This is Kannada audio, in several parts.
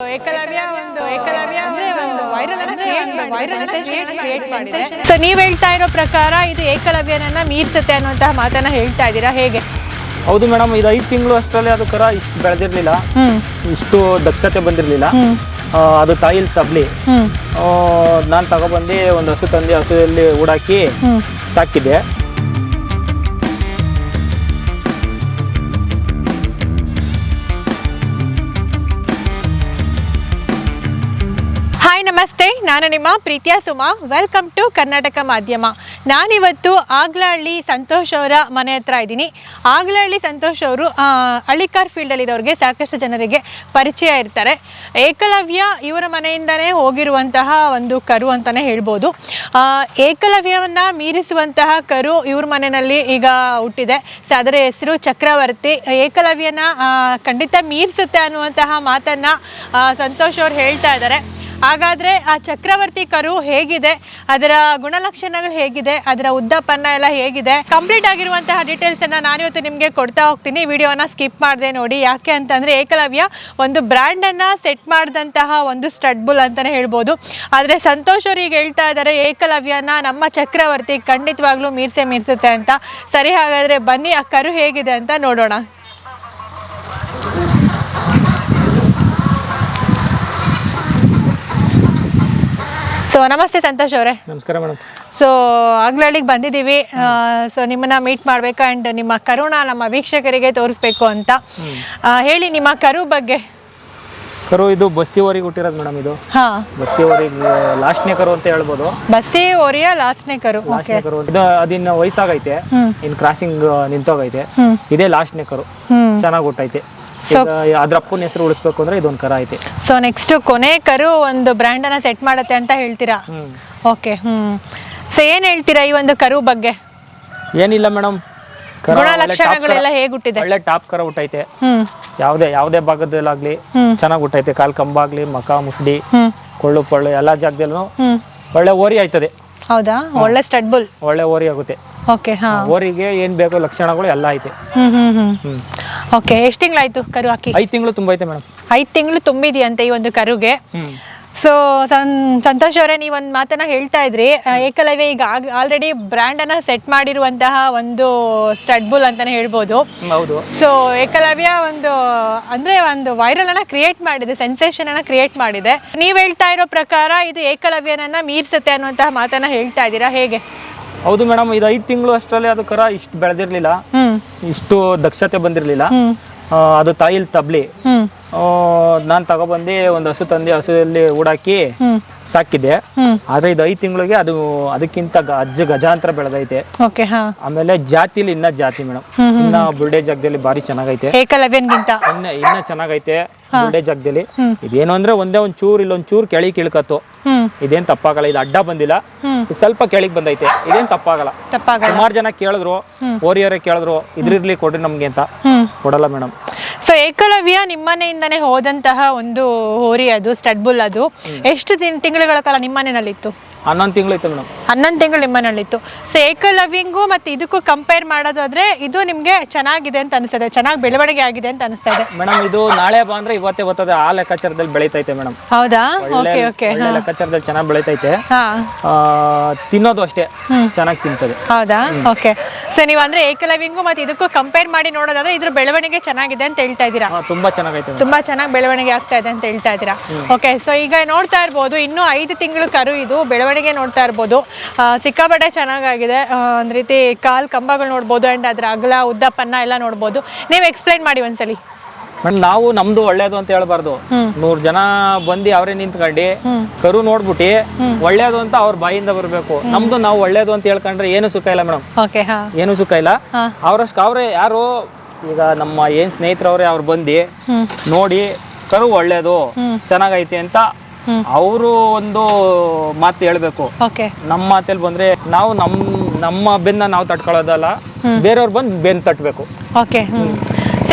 ಏಕಲವ್ಯ ಒಂದು ಏಕಲವ್ಯ ಅಂದ್ರೆ ಒಂದು ವೈರಲ್ ವೈರಲ್ ಸೊ ನೀವ್ ಹೇಳ್ತಾ ಇರೋ ಪ್ರಕಾರ ಇದು ಏಕಲವ್ಯನನ್ನ ಮೀರ್ಸುತ್ತೆ ಅನ್ನುವಂತಹ ಮಾತನ್ನ ಹೇಳ್ತಾ ಇದ್ದೀರಾ? ಹೇಗೆ? ಹೌದು ಮೇಡಮ್ ಇದು ಐದು ತಿಂಗಳು ಅಷ್ಟರಲ್ಲಿ ಅದು ಕರ ಇಷ್ಟು ಬೆಳೆದಿರ್ಲಿಲ್ಲ. ಇಷ್ಟು ದಕ್ಷತೆ ಬಂದಿರಲಿಲ್ಲ. ಅದು ತಾಯಿಲ್ ತಬ್ಲಿ. ನಾನು ತಗೊಬಂದು ಒಂದು ಹಸು ತಂದಿ ಹಸುವಲ್ಲಿ ಊಡಾಕಿ ಸಾಕಿದೆ ಹಾಯ್, ನಮಸ್ತೆ. ನಾನು ನಿಮ್ಮ ಪ್ರೀತಿಯ ಸುಮಾ. Welcome to Karnataka Madhyama. ನಾನಿವತ್ತು ಆಗ್ಲಹಳ್ಳಿ ಸಂತೋಷ್ ಅವರ ಮನೆ ಹತ್ರ ಇದ್ದೀನಿ. ಆಗ್ಲಹಳ್ಳಿ ಸಂತೋಷ್ ಅವರು ಹಳ್ಳಿಕಾರ್ ಫೀಲ್ಡಲ್ಲಿರೋರಿಗೆ ಸಾಕಷ್ಟು ಜನರಿಗೆ ಪರಿಚಯ ಇರ್ತಾರೆ. ಏಕಲವ್ಯ ಇವರ ಮನೆಯಿಂದನೇ ಹೋಗಿರುವಂತಹ ಒಂದು ಕರು ಅಂತಲೇ ಹೇಳ್ಬೋದು. ಏಕಲವ್ಯವನ್ನು ಮೀರಿಸುವಂತಹ ಕರು ಇವ್ರ ಮನೆಯಲ್ಲಿ ಈಗ ಹುಟ್ಟಿದೆ. ಅದರ ಹೆಸರು ಚಕ್ರವರ್ತಿ. ಏಕಲವ್ಯನ ಖಂಡಿತ ಮೀರಿಸುತ್ತೆ ಅನ್ನುವಂತಹ ಮಾತನ್ನು ಸಂತೋಷ್ ಅವ್ರು ಹೇಳ್ತಾ ಇದ್ದಾರೆ. ಹಾಗಾದ್ರೆ ಆ ಚಕ್ರವರ್ತಿ ಕರು ಹೇಗಿದೆ? ಅದರ ಗುಣಲಕ್ಷಣಗಳು ಹೇಗಿದೆ? ಅದರ ಉದ್ದಪನ್ನ ಎಲ್ಲ ಹೇಗಿದೆ? ಕಂಪ್ಲೀಟ್ ಆಗಿರುವಂತಹ ಡೀಟೇಲ್ಸ್ ಅನ್ನ ನಾನಿವತ್ತು ನಿಮಗೆ ಕೊಡ್ತಾ ಹೋಗ್ತೀನಿ. ವಿಡಿಯೋನ ಸ್ಕಿಪ್ ಮಾಡದೆ ನೋಡಿ. ಯಾಕೆ ಅಂತಂದರೆ ಏಕಲವ್ಯ ಒಂದು ಬ್ರ್ಯಾಂಡ್ ಅನ್ನ ಸೆಟ್ ಮಾಡಿದಂತಹ ಒಂದು ಸ್ಟಡ್ ಬುಲ್ ಅಂತಾನೆ ಹೇಳ್ಬೋದು. ಆದರೆ ಸಂತೋಷ್ ಅವರು ಹೇಳ್ತಾ ಇದ್ದಾರೆ ಏಕಲವ್ಯನ ನಮ್ಮ ಚಕ್ರವರ್ತಿ ಖಂಡಿತವಾಗ್ಲೂ ಮೀರ್ಸೆ ಮೀರ್ಸುತ್ತೆ ಅಂತ. ಸರಿ ಹಾಗಾದ್ರೆ ಬನ್ನಿ ಆ ಕರು ಹೇಗಿದೆ ಅಂತ ನೋಡೋಣ. ಸೊ ನಮಸ್ತೆ ಸಂತೋಷ್ ಅವರೇ. ನಮಸ್ಕಾರ ಮೇಡಮ್ ಸೊ ಆಗ್ಲಳ್ಳಿಗೆ ಬಂದಿದ್ದೀವಿ. ಸೊ ನಿಮ್ಮನ್ನ ಮೀಟ್ ಮಾಡ್ಬೇಕು ಅಂಡ್ ನಿಮ್ಮ ಕರುಣ ನಮ್ಮ ವೀಕ್ಷಕರಿಗೆ ತೋರಿಸ್ಬೇಕು ಅಂತ. ಆ, ಹೇಳಿ ನಿಮ್ಮ ಕರು ಬಗ್ಗೆ. ಕರು ಇದು ಬಸ್ತಿ ಓರಿಗೆ ಹುಟ್ಟಿರೋದು ಮೇಡಮ್ ಇದು. ಹಾ. ಬಸ್ತಿವರೆಗೆ ಲಾಸ್ಟ್ನೇ ಕರು ಅಂತ ಹೇಳ್ಬೋದು. ಬಸ್ತಿ ಓರಿಯ ಲಾಸ್ಟ್ನೇ ಕರು. ಓಕೆ ಲಾಸ್ಟ್ನೇ ಕರು. ಇದು ಅದಿನ್ನ ವಯಸ್ಸಾಗೈತೆ. ಇನ್ ಕ್ರಾಸಿಂಗ್ ನಿಂತೋಗೈತೆ. ಇದೇ ಲಾಸ್ಟ್ನೇ ಕರು. ಹ್ಮ್. ಚೆನ್ನಾಗಿ ಹುಟ್ಟೈತೆ. ಅದ್ರ ಅಪ್ಪನ ಹೆಸರು ಉಳಿಸ್ಬೇಕು ಅಂದ್ರೆ ಇದೊಂದು ಕರ ಐತೆ. ಸೊ ನೆಕ್ಸ್ಟ್ ಕೊನೆ ಕರು ಒಂದು ಅನ್ನ ಸೆಟ್ ಮಾಡುತ್ತೆ ಅಂತ ಹೇಳ್ತೀರಾ? ಓಕೆ ಹ್ಮ್. ಸೊ ಏನ್ ಹೇಳ್ತೀರಾ ಈ ಒಂದು ಕರು ಬಗ್ಗೆ? ಏನಿಲ್ಲ ಮೇಡಮ್. ಗುಣಲಕ್ಷಣಗಳೆಲ್ಲ ಹೇಗುಟ್ಟಿದೆ ಒಳ್ಳೆ ಟಾಪ್ ಕರ ಹುಟ್ಟೈತೆ. ಯಾವ್ದೇ ಯಾವ್ದೇ ಭಾಗದಲ್ಲಾಗ್ಲಿ. ಚೆನ್ನಾಗಿ ಹುಟ್ಟೈತೆ. ಕಾಲ್ ಕಂಬಾಗ್ಲಿ ಮಕ ಮುಷ್ಡಿ ಹ್ಮ್. ಕೊಳ್ಳು ಪಳ್ಳು ಎಲ್ಲಾ ಜಾಗದಲ್ಲೂ ಒಳ್ಳೆ ಓರಿ ಆಯ್ತದೆ. ಹೌದಾ? ಒಳ್ಳೆ ಸ್ಟಡ್ ಬುಲ್ ಒಳ್ಳೆ ಓರಿ ಆಗುತ್ತೆ. ಓಕೆ ಹಾ. ಓರಿಗೆ ಏನ್ ಬೇಕೋ ಲಕ್ಷಣಗಳು ಎಲ್ಲ ಐತೆ. ಹ್ಮ್ ಹ್ಮ್ ಹ್ಮ್. ಹ್ಮ್. ಓಕೆ ಎಷ್ಟು ತಿಂಗಳಾಯ್ತು ಕರು ಹಾಕಿ ಐದು ತಿಂಗಳು ತುಂಬೈತೆ ಮೇಡಮ್. ಐದು ತಿಂಗಳು ತುಂಬಿದೆಯಂತೆ ಈ ಒಂದು ಕರುಗೆ. ಸೊ ಸೊ ಸಂತೋಷ್ ಅವರೇ ನೀವು ಒಂದು ಮಾತನ್ನ ಹೇಳ್ತಾ ಇದ್ರಿ. ಏಕಲವ್ಯ ಈಗ ಆಲ್ರೆಡಿ ಬ್ರ್ಯಾಂಡನ್ನು ಸೆಟ್ ಮಾಡಿರುವಂತಹ ಒಂದು ಸ್ಟಡ್ ಬುಲ್ ಅಂತಾನೆ ಹೇಳ್ಬೋದು. ಹೌದು. ಸೊ ಏಕಲವ್ಯ ಒಂದು ಅಂದ್ರೆ ಒಂದು ವೈರಲ್ ಅನ್ನ ಕ್ರಿಯೇಟ್ ಮಾಡಿದೆ ಸೆನ್ಸೇಷನ್ ಅನ್ನ ಕ್ರಿಯೇಟ್ ಮಾಡಿದೆ. ನೀವು ಹೇಳ್ತಾ ಇರೋ ಪ್ರಕಾರ ಇದು ಏಕಲವ್ಯನನ್ನ ಮೀರ್ಸುತ್ತೆ ಅನ್ನುವಂತಹ ಮಾತನ್ನ ಹೇಳ್ತಾ ಇದ್ದೀರಾ? ಹೇಗೆ? ಹೌದು ಮೇಡಮ್ ಇದು ಐದು ತಿಂಗಳು ಅಷ್ಟರಲ್ಲಿ ಅದು ಕರ ಇಷ್ಟು ಬೆಳೆದಿರ್ಲಿಲ್ಲ. ಇಷ್ಟು ದಕ್ಷತೆ ಬಂದಿರಲಿಲ್ಲ. ಅದು ತಾಯಿಲ್ ತಬ್ಲಿ. ನಾನು ತಗೊಬಂದು ಒಂದು ಹಸು ತಂದು ಹಸುದಲ್ಲಿ ಓಡಾಕಿ ಸಾಕಿದೆ ಸಾಕಿದ್ದೆ. ಆದ್ರೆ ಇದು ಐದು ತಿಂಗಳಿಗೆ ಅದು ಅದಕ್ಕಿಂತ ಅಜ್ಜ ಗಜಾಂತರ ಬೆಳೆದೈತೆ. ಆಮೇಲೆ ಜಾತಿಲಿ ಇನ್ನ ಜಾತಿ ಮೇಡಮ್ ಇನ್ನ ಬುಲ್ಡೆ ಜಾಗದಲ್ಲಿ ಬಾರಿ ಚೆನ್ನಾಗೈತೆ. ಇನ್ನ ಇನ್ನ ಚೆನ್ನಾಗೈತೆ ಬುಲ್ಡೆ ಜಾಗದಲ್ಲಿ. ಇದೇನು ಅಂದ್ರೆ ಒಂದೇ ಒಂದ್ ಚೂರ್ ಇಲ್ಲೊಂದ್ ಚೂರ್ ಕೆಳಿ ಇಳ್ಕತ್ತು ಹ್ಮ್. ಇದೇನ್ ತಪ್ಪಾಗಲ್ಲ ಇದು ಅಡ್ಡ ಬಂದಿಲ್ಲ. ಸ್ವಲ್ಪ ಕೆಳಗ್ ಬಂದೈತೆ. ಇದೇನ್ ತಪ್ಪಾಗಲ್ಲ. ತಪ್ಪಾಗಲ್ಲ. ಸುಮಾರು ಜನ ಕೇಳಿದ್ರು ಓರಿಯರೇ ಕೇಳಿದ್ರು ಇದ್ರಿರ್ಲಿ ಕೊಡ್ರಿ ನಮ್ಗೆ ಅಂತ. ಕೊಡಲ್ಲ ಮೇಡಮ್ ಸೊ ಏಕಲವ್ಯ ನಿಮ್ಮನೆಯಿಂದನೇ ಹೋದಂತಹ ಒಂದು ಹೋರಿ ಅದು ಸ್ಟಡ್ಬುಲ್ ಅದು. ಎಷ್ಟು ತಿಂಗಳುಗಳ ಕಾಲ ನಿಮ್ಮನೆಯಲ್ಲಿತ್ತು? ಹನ್ನೊಂದು ತಿಂಗಳು ಇತ್ತು ಮೇಡಮ್. ಹನ್ನೊಂದು ತಿಂಗಳು ನಿಮ್ಮನೆಯಲ್ಲಿತ್ತು ಸೊ ಏಕಲವ್ಯಂಗೂ ಮತ್ತು ಇದಕ್ಕೂ ಕಂಪೇರ್ ಮಾಡೋದಾದ್ರೆ ಇದು ನಿಮಗೆ ಚೆನ್ನಾಗಿದೆ ಅಂತ ಅನಿಸ್ತದೆ ಚೆನ್ನಾಗಿ ಬೆಳವಣಿಗೆ ಆಗಿದೆ ಅಂತ ಅನಿಸ್ತದೆ ಮೇಡಮ್ ಇದು ನಾಳೆ ಬಾ ಅಂದ್ರೆ ಇವತ್ತೇ ಬರ್ತದೆ ಆ ಲೆಕ್ಕಾಚಾರದಲ್ಲಿ ಬೆಳೀತೈತೆ ಮೇಡಮ್. ಹೌದಾ? ಓಕೆ ಓಕೆ ಒಳ್ಳೆ ಲೆಕ್ಕಾಚಾರದಲ್ಲಿ ಚೆನ್ನಾಗಿ ಬೆಳೀತೈತೆ. ಹಾ. ಆ, ತಿನ್ನೋದು ಅಷ್ಟೇ ಚೆನ್ನಾಗಿ ತಿಂತದೆ. ಹೌದಾ? ಓಕೆ ಸೊ ನೀವು ಅಂದ್ರೆ ಏಕಲವ್ಯಂಗೂ ಮತ್ತು ಇದಕ್ಕೂ ಕಂಪೇರ್ ಮಾಡಿ ನೋಡೋದಾದ್ರೆ ಇದ್ರ ಬೆಳವಣಿಗೆ ಚೆನ್ನಾಗಿದೆ ಅಂತ ಹೇಳ್ತಾ ಇದ್ದೀರಾ? ಹಾ, ತುಂಬಾ ಚೆನ್ನಾಗೈತೆ. ತುಂಬಾ ಚೆನ್ನಾಗಿ ಬೆಳವಣಿಗೆ ಆಗ್ತಾ ಇದೆ ಅಂತ ಹೇಳ್ತಾ ಇದ್ದೀರಾ? ಓಕೆ ಸೊ ಈಗ ನೋಡ್ತಾ ಇರ್ಬೋದು ಇನ್ನೂ ಐದು ತಿಂಗಳು ಕರು ಇದು ಬೆಳವಣಿಗೆ ನೋಡ್ತಾ ಇರ್ಬೋದು. ಸಿಕ್ಕಾಪಟ್ಟೆ ಚೆನ್ನಾಗಾಗಿದೆ. ಒಂದು ರೀತಿ ಕಾಲ್ ಕಂಬಗಳು ನೋಡ್ಬೋದು ಅಂಡ್ ಅದರ ಅಗಲ ಉದ್ದಪ್ಪನ್ನ ಎಲ್ಲ ನೋಡ್ಬೋದು. ನೀವು ಎಕ್ಸ್ಪ್ಲೈನ್ ಮಾಡಿ ಒಂದ್ಸಲಿ. ಮೇಡಮ್ ನಾವು ನಮ್ದು ಒಳ್ಳೇದು ಅಂತ ಹೇಳ್ಬಾರ್ದು. ನೂರ್ ಜನ ಬಂದು ಅವರೇ ನಿಂತ್ಕೊಂಡು ಕರು ನೋಡ್ಬಿಟ್ಟು ಒಳ್ಳೇದು ಅಂತ ಅವ್ರ ಬಾಯಿಂದ ಬರ್ಬೇಕು. ನಮ್ದು ನಾವು ಒಳ್ಳೇದು ಅಂತ ಹೇಳ್ಕೊಂಡ್ರೆ ಏನು ಸುಖ ಇಲ್ಲ ಮೇಡಮ್. ಏನು ಸುಖ ಇಲ್ಲ. ಅವ್ರಷ್ಟು ಅವರೇ ಯಾರು ಈಗ ನಮ್ಮ ಏನ್ ಸ್ನೇಹಿತರವ್ರೆ ಅವ್ರು ಬಂದು ನೋಡಿ ಕರು ಒಳ್ಳೇದು ಚೆನ್ನಾಗೈತೆ ಅಂತ ಅವರು ಒಂದು ಮಾತು ಹೇಳ್ಬೇಕು. ನಮ್ಮ ಮಾತಲ್ಲಿ ಬಂದ್ರೆ ನಾವು ನಮ್ ನಮ್ಮ ಬೆನ್ನ ನಾವು ತಟ್ಕೊಳ್ಳೋದಲ್ಲ ಬೇರೆಯವ್ರು ಬಂದು ಬೆನ್ ತಟ್ಬೇಕು. ಓಕೆ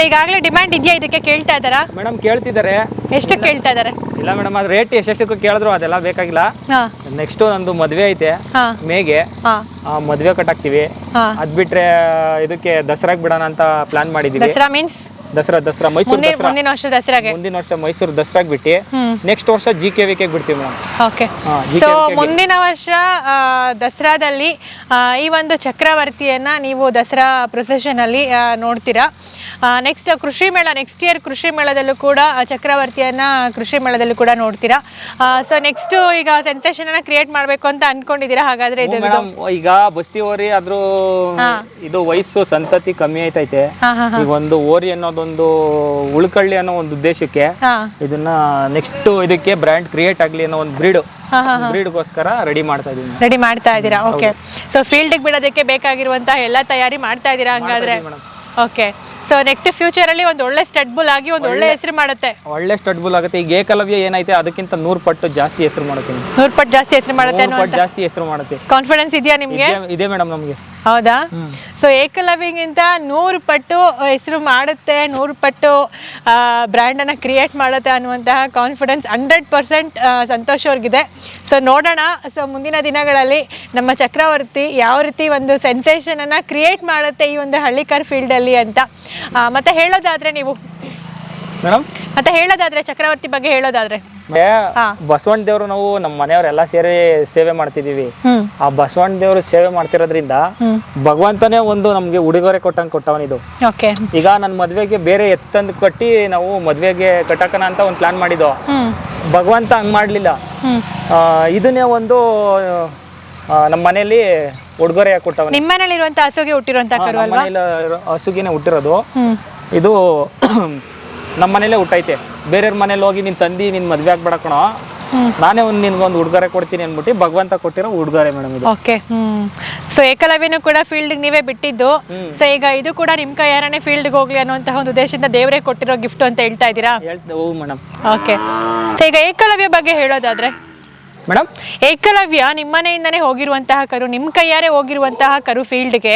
ಈಗಾಗಲೇ ಡಿಮ್ಯಾಂಡ್ ಇದೆಯಾ ಇದಕ್ಕೆ ಕೇಳ್ತಾ ಇದ್ದಾರಾ? ಮೇಡಮ್ ಕೇಳ್ತಿದ್ದಾರೆ. ಎಷ್ಟು ಕೇಳ್ತಾ ಇದ್ದಾರೆ? ಇಲ್ಲ ಮೇಡಮ್ ಅದ್ ರೇಟ್ ಎಷ್ಟೆಷ್ಟಕ್ಕೂ ಕೇಳಿದ್ರು ಅದೆಲ್ಲ ಬೇಕಾಗಿಲ್ಲ. ನೆಕ್ಸ್ಟ್ ನಂದು ಮದ್ವೆ ಐತೆ ಮೇಗೆ. ಆ, ಮದ್ವೆ ಕಟ್ಟಾಕ್ತಿವಿ. ಅದ್ ಬಿಟ್ರೆ ಇದಕ್ಕೆ ದಸರಾಗ್ ಬಿಡೋಣ ಅಂತ ಪ್ಲಾನ್ ಮಾಡಿದೀವಿ. ದಸರಾ ಮೀನ್ಸ್ ದಸರಾ ದಸರಾ ಮೈಸೂರು ಮುಂದಿನ ದಸರಾ. ಮುಂದಿನ ವರ್ಷ ದಸರಾಗೆ. ಮುಂದಿನ ವರ್ಷ ಮೈಸೂರು ದಸರಾಗೆ ಬಿಟ್ಟು. ನೆಕ್ಸ್ಟ್ ವರ್ಷ ಜಿ ಕೆ ವಿಕೆ ಬಿಡ್ತೀವಿ ಮೇಡಮ್ ಓಕೆ ಹಾ, ಸೊ ಮುಂದಿನ ವರ್ಷ ಆ, ದಸರಾದಲ್ಲಿ ಆ, ಈ ಒಂದು ಚಕ್ರವರ್ತಿಯನ್ನ ನೀವು ದಸರಾ ಪ್ರೊಸೆಷನ್ ಅಲ್ಲಿ ಆ, ನೋಡ್ತೀರಾ? ನೆಕ್ಸ್ಟ್ ಕೃಷಿ ಮೇಳ ನೆಕ್ಸ್ಟ್ ಇಯರ್ ಕೃಷಿ ಮೇಳದಲ್ಲೂ ಕೂಡ ಚಕ್ರವರ್ತಿಯನ್ನ ಕೃಷಿ ಮೇಳದಲ್ಲೂ ಕೂಡ ನೋಡ್ತೀರಾ? ಸೊ ನೆಕ್ಸ್ಟ್ ಈಗ ಸೆನ್ಸೇಷನ್ ಅನ್ನ ಕ್ರಿಯೇಟ್ ಮಾಡಬೇಕು ಅಂತ ಅನ್ಕೊಂಡಿದ್ದೀರಾ? ಹಾಗಾದ್ರೆ ಇದು ಈಗ ಬಸ್ತಿ ಓರಿ ಆದ್ರೂ ಇದು ವಯಸ್ಸು ಸಂತತಿ ಕಮ್ಮಿ ಆಯ್ತೈತೆ. ಈಗ ಒಂದು ಓರಿ ಅನ್ನೋದೊಂದು ಉಳ್ಕಳ್ಳಿ ಅನ್ನೋ ಒಂದು ಉದ್ದೇಶಕ್ಕೆ ಇದನ್ನ ನೆಕ್ಸ್ಟ್ ಇದಕ್ಕೆ ಬ್ರ್ಯಾಂಡ್ ಕ್ರಿಯೇಟ್ ಆಗ್ಲಿ ಅನ್ನೋ ಒಂದು ಬ್ರೀಡ್ ಬ್ರೀಡ್ಗೋಸ್ಕರ ರೆಡಿ ಮಾಡ್ತಾ ಇದ್ದೀನಿ ರೆಡಿ ಮಾಡ್ತಾ ಇದ್ದೀರಾ ಓಕೆ ಸೊ ಫೀಲ್ಡ್ಗೆ ಬಿಡೋದಕ್ಕೆ ಬೇಕಾಗಿರುವಂತಹ ಎಲ್ಲಾ ತಯಾರಿ ಮಾಡ್ತಾ ಇದ್ದೀರಾ ಹಂಗಾದ್ರೆ? ಓಕೆ ಸೊ ನೆಕ್ಸ್ಟ್ ಫ್ಯೂಚರ್ ಅಲ್ಲಿ ಒಂದು ಒಳ್ಳೆ ಸ್ಟಡ್ಬುಲ್ ಆಗಿ ಒಂದು ಒಳ್ಳೆ ಹೆಸರು ಮಾಡುತ್ತೆ. ಒಳ್ಳೆ ಸ್ಟಡ್ಬುಲ್ ಆಗುತ್ತೆ. ಈಗ ಏಕಲವ್ಯ ಏನೈತೆ ಅದಕ್ಕಿಂತ ನೂರು ಪಟ್ಟು ಜಾಸ್ತಿ ಹೆಸರು ಮಾಡುತ್ತೀನಿ ನೂರು ಪಟ್ಟು ಜಾಸ್ತಿ ಹೆಸರು ಮಾಡುತ್ತೆ ನೂರು ಪಟ್ಟು ಜಾಸ್ತಿ ಹೆಸರು ಮಾಡುತ್ತೆ. ಕಾನ್ಫಿಡೆನ್ಸ್ ಇದೆಯಾ ನಿಮಗೆ? ಇದೆ- ಇದೆ ಮೇಡಮ್ ನಮಗೆ. ಹೌದಾ? ಸೊ ಏಕಲವ್ಯಗಿಂತ ನೂರು ಪಟ್ಟು ಹೆಸರು ಮಾಡುತ್ತೆ ನೂರು ಪಟ್ಟು ಬ್ರ್ಯಾಂಡನ್ನು ಕ್ರಿಯೇಟ್ ಮಾಡುತ್ತೆ ಅನ್ನುವಂತಹ ಕಾನ್ಫಿಡೆನ್ಸ್ ಹಂಡ್ರೆಡ್ ಪರ್ಸೆಂಟ್ ಸಂತೋಷ್ ಅವ್ರಿಗಿದೆ. ಸೊ ನೋಡೋಣ. ಸೊ ಮುಂದಿನ ದಿನಗಳಲ್ಲಿ ನಮ್ಮ ಚಕ್ರವರ್ತಿ ಯಾವ ರೀತಿ ಒಂದು ಸೆನ್ಸೇಷನನ್ನು ಕ್ರಿಯೇಟ್ ಮಾಡುತ್ತೆ ಈ ಒಂದು ಹಳ್ಳಿಕರ್ ಫೀಲ್ಡಲ್ಲಿ ಅಂತ. ಮತ್ತು ಮತ್ತೆ ಹೇಳೋದಾದ್ರೆ ನೀವು ಮೇಡಮ್? ಮತ್ತೆ ಹೇಳೋದಾದ್ರೆ ಚಕ್ರವರ್ತಿ ಬಗ್ಗೆ ಹೇಳೋದಾದ್ರೆ. ಬಸವಣ್ಣ ದೇವರು ನಾವು ನಮ್ಮ ಮನೆಯವರೆಲ್ಲ ಸೇರಿ ಸೇವೆ ಮಾಡ್ತಿದೀವಿ ಆ ಬಸವಣ್ಣ ದೇವರು ಸೇವೆ ಮಾಡ್ತಿರೋದ್ರಿಂದ ಭಗವಂತನೇ ಒಂದು ನಮ್ಗೆ ಉಡುಗೊರೆ ಕೊಟ್ಟಂಗ್ ಕೊಟ್ಟವನಿದು. ಈಗ ನನ್ ಮದ್ವೆಗೆ ಬೇರೆ ಎತ್ತಂದು ಕಟ್ಟಿ ನಾವು ಮದ್ವೆಗೆ ಕಟ್ಟಕನ ಅಂತ ಒಂದು ಪ್ಲಾನ್ ಮಾಡಿದ್ದು. ಭಗವಂತ ಹಂಗ್ ಮಾಡ್ಲಿಲ್ಲ. ಇದನ್ನೇ ಒಂದು ನಮ್ ನಮ್ಮ ಮನೆಯಲ್ಲಿ ಉಡುಗೊರೆ ಕೊಟ್ಟವನು. ನಿಮ್ಮ ಮನೇಲಿರುವಂತ ಹಸುಗೆ ಹುಟ್ಟಿರುವಂತ ಹಸುಗೆನೆ ಮನೇಲಿ ಹುಟ್ಟಿರೋದು. ಇದು ನಮ್ಮ ಮನೇಲೆ ಹುಟ್ಟೈತೆ ಬೇರೆಯವ್ರ ಮನೇಲಿ ಹೋಗಿ ನಿನ್ ತಂದಿ ನಿನ್ ಮದ್ವೆ ಆಗ್ಬೇಡ ಕಣೋ. ನಾನೇ ಒಂದು ನಿನ್ಗೊಂದು ಉಡುಗೊರೆ ಕೊಡ್ತೀನಿ ಅನ್ಬಿಟ್ಟು ಭಗವಂತ ಕೊಟ್ಟಿರೋ ಉಡುಗೊರೆ ಮೇಡಮ್ ಇದು. ಓಕೆ ಸೊ ಏಕಲವ್ಯನು ಕೂಡ ಫೀಲ್ಡ್ ನೀವೇ ಬಿಟ್ಟಿದ್ದು. ಸೊ ಈಗ ಇದು ಕೂಡ ನಿಮ್ ಕೈಯಾರನೆ ಫೀಲ್ಡ್ ಹೋಗ್ಲಿ ಅನ್ನುವಂತಹ ಒಂದು ಉದ್ದೇಶದಿಂದ ದೇವರೇ ಕೊಟ್ಟಿರೋ ಗಿಫ್ಟ್ ಅಂತ ಹೇಳ್ತಾ ಇದ್ದೀರಾ? ಮೇಡಮ್ ಓಕೆ ಸೊ ಈಗ ಏಕಲವ್ಯ ಬಗ್ಗೆ ಹೇಳೋದಾದ್ರೆ? ಮೇಡಮ್? ಏಕಲವ್ಯ ನಿಮ್ಮನೆಯಿಂದನೇ ಹೋಗಿರುವಂತಹ ಕರು ನಿಮ್ ಕೈಯಾರೆ ಹೋಗಿರುವಂತಹ ಕರು ಫೀಲ್ಡ್ಗೆ.